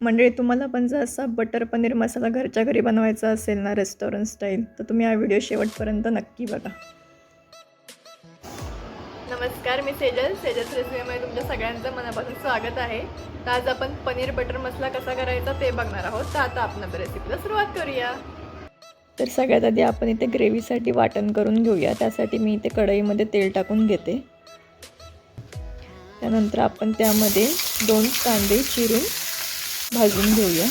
मंडळी तुम्हाला पण जर असा बटर पनीर मसाला घरच्या घरी बनवायचा असेल ना रेस्टॉरंट स्टाईल तर तुम्ही हा व्हिडिओ शेवटपर्यंत नक्की बघा. नमस्कार मी सेजल. सेजल्स रेसिपीमध्ये तुमच्या सगळ्यांचं मनापासून स्वागत आहे. तर आज आपण पनीर बटर मसाला कसा करायचा ते बघणार आहोत. तर आता आपण आपल्या रेसिपीला सुरुवात करूया. तर सगळ्यात आधी आपण इथे ग्रेव्हीसाठी वाटण करून घेऊया. त्यासाठी मी इथे कढईमध्ये तेल टाकून घेते. त्यानंतर आपण त्यामध्ये दोन कांदे चिरून भाजून घेऊया.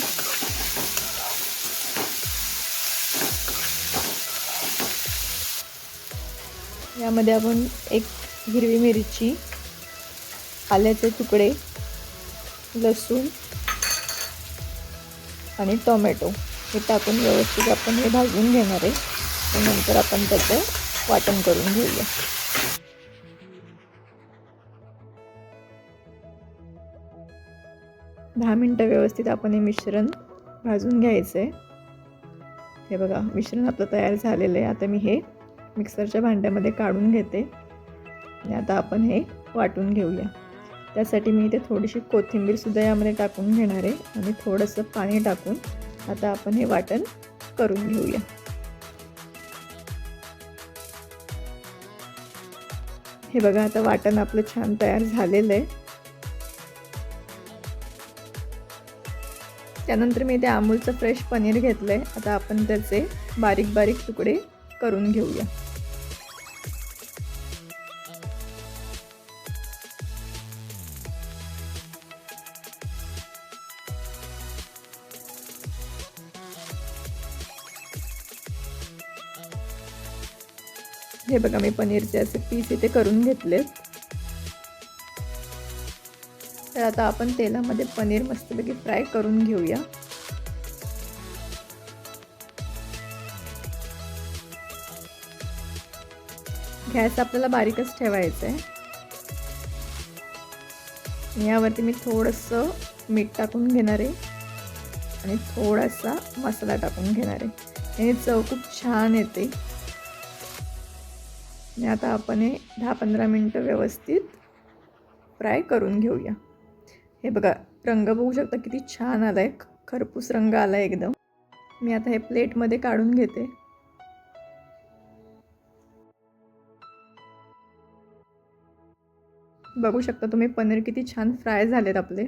यामध्ये आपण एक हिरवी मिरची आल्याचे तुकडे लसूण आणि टोमॅटो. हे टाकून व्यवस्थित आपण हे भाजून घेणार आहे. त्यानंतर आपण त्याचं वाटण करून घेऊया. दहा मिनटं व्यवस्थित आपण हे मिश्रण भाजून घ्यायचं आहे हे बघा मिश्रण आपलं तयार झालेलं आहे. आता मी हे मिक्सरच्या भांड्यामध्ये काढून घेते. आणि आता आपण हे वाटून घेऊया. त्यासाठी मी इथे थोडीशी कोथिंबीरसुद्धा यामध्ये टाकून घेणार आहे. आणि थोडंसं पाणी टाकून आता आपण हे वाटण करून घेऊया. हे बघा आता वाटण आपलं छान तयार झालेलं आहे. त्यानंतर मी ते अमूलचं फ्रेश पनीर घेतलं आहे आता आपण त्याचे बारीक बारीक तुकडे करून घेऊया. हे बघा मी पनीरचे असे पीस इथे करून घेतले तर आता आपण तेलामध्ये पनीर मस्तपैकी फ्राय करून घेऊया. गॅस आपल्याला बारीकच ठेवायचं आहे यावरती मी थोडंसं मीठ टाकून घेणार आहे. आणि थोडासा मसाला टाकून घेणार आहे. याने चव खूप छान येते. आणि आता आपण हे दहा पंधरा मिनटं व्यवस्थित फ्राय करून घेऊया. हे बघा रंग बघू शकता किती छान आला आहे खरपूस रंग आला आहे एकदम. मी आता हे प्लेटमध्ये काढून घेते. बघू शकता तुम्ही पनीर किती छान फ्राय झालेत आपले.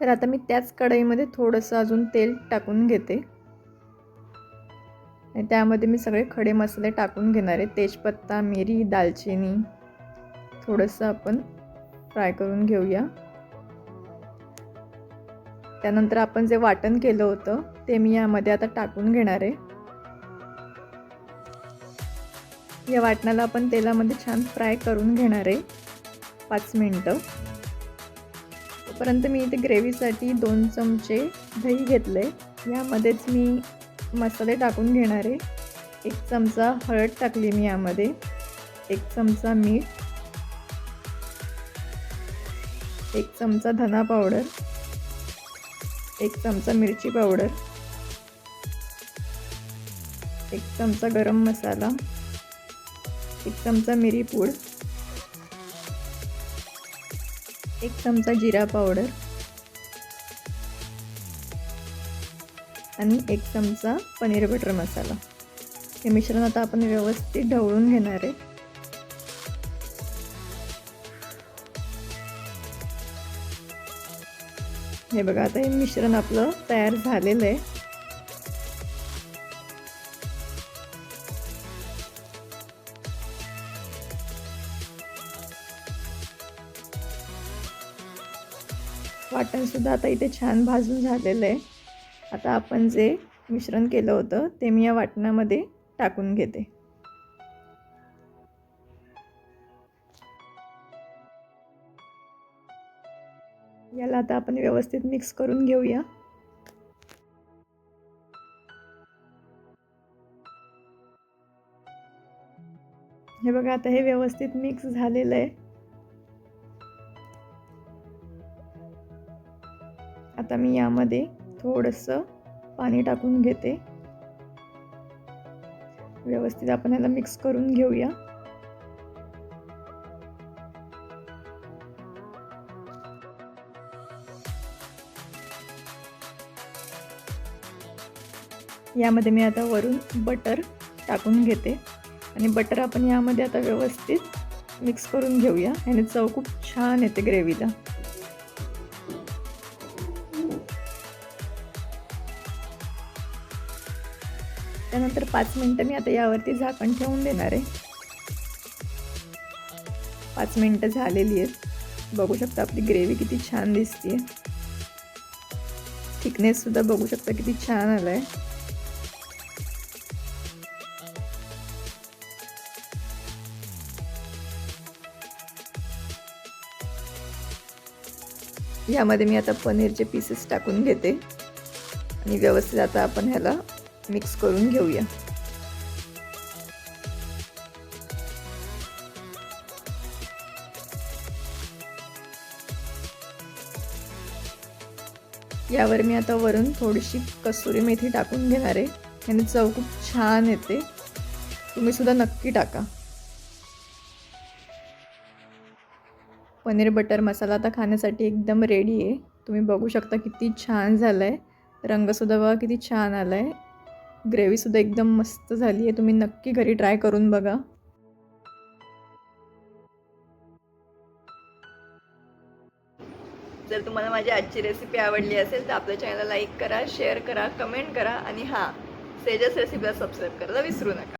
तर आता मी त्याच कढईमध्ये थोडंसं अजून तेल टाकून घेते. आणि त्यामध्ये मी सगळे खडे मसाले टाकून घेणार आहे. तेजपत्ता मिरी दालचिनी थोडंसं आपण फ्राय करून घेऊया. त्यानंतर आपण जे वाटण केलं होतं ते मी यामध्ये आता टाकून घेणार आहे. या वाटणाला आपण तेलामध्ये छान फ्राय करून घेणार आहे. पाच मिनटं. तोपर्यंत मी इथे ग्रेव्हीसाठी दोन चमचे दही घेतले यामध्येच मी मसाले टाकून घेणार आहे. एक चमचा हळद टाकली मी यामध्ये. एक चमचा मीठ. एक चमचा धना पावडर. एक चमचा मिरची पावडर एक चमचा गरम मसाला एक चमचा मिरी पूड एक चमचा जिरा पावडर आणि एक चमचा पनीर बटर मसाला. हे मिश्रण आता आपण व्यवस्थित ढवळून घेणार आहे. हे बघा आता हे मिश्रण आपलं तयार झालेलं आहे. वाटणसुद्धा आता इथे छान भाजून झालेलं आहे. आता आपण जे मिश्रण केलं होतं ते मी या वाटणामध्ये टाकून घेते. याला आता आपण व्यवस्थित मिक्स करून घेऊया. हे बघा आता हे व्यवस्थित मिक्स झालेलं आहे. आता मी यामध्ये थोडंसं पाणी टाकून घेते. व्यवस्थित आपण याला मिक्स करून घेऊया. यामध्ये मी आता वरून बटर टाकून घेते. आणि बटर आपण यामध्ये आता व्यवस्थित मिक्स करून घेऊया. आणि चव खूप छान येते ग्रेव्हीला. त्यानंतर पाच मिनटं मी आता यावरती झाकण ठेवून देणार आहे. पाच मिनटं झालेली आहेत. बघू शकता आपली ग्रेव्ही किती छान दिसते थिकनेससुद्धा बघू शकता किती छान आला आहे यामध्ये मी आता पनीरचे पीसेस टाकून घेते. आणि व्यवस्थित आता आपण ह्याला मिक्स करून घेऊया. यावर मी आता वरून थोडीशी कसुरी मेथी टाकून घेणार आहे. याने चव खूप छान येते. तुम्ही सुद्धा नक्की टाका. पनीर बटर मसाला आता खाण्यासाठी एकदम रेडी आहे. तुम्ही बघू शकता किती छान झालं आहे रंगसुद्धा बघा किती छान आला आहे ग्रेव्हीसुद्धा एकदम मस्त झाली आहे. तुम्ही नक्की घरी ट्राय करून बघा. जर तुम्हाला माझी आजची रेसिपी आवडली असेल तर आपल्या चॅनलला लाईक करा शेअर करा कमेंट करा आणि हां सेजस रेसिपीला सबस्क्राईब करायला विसरू नका.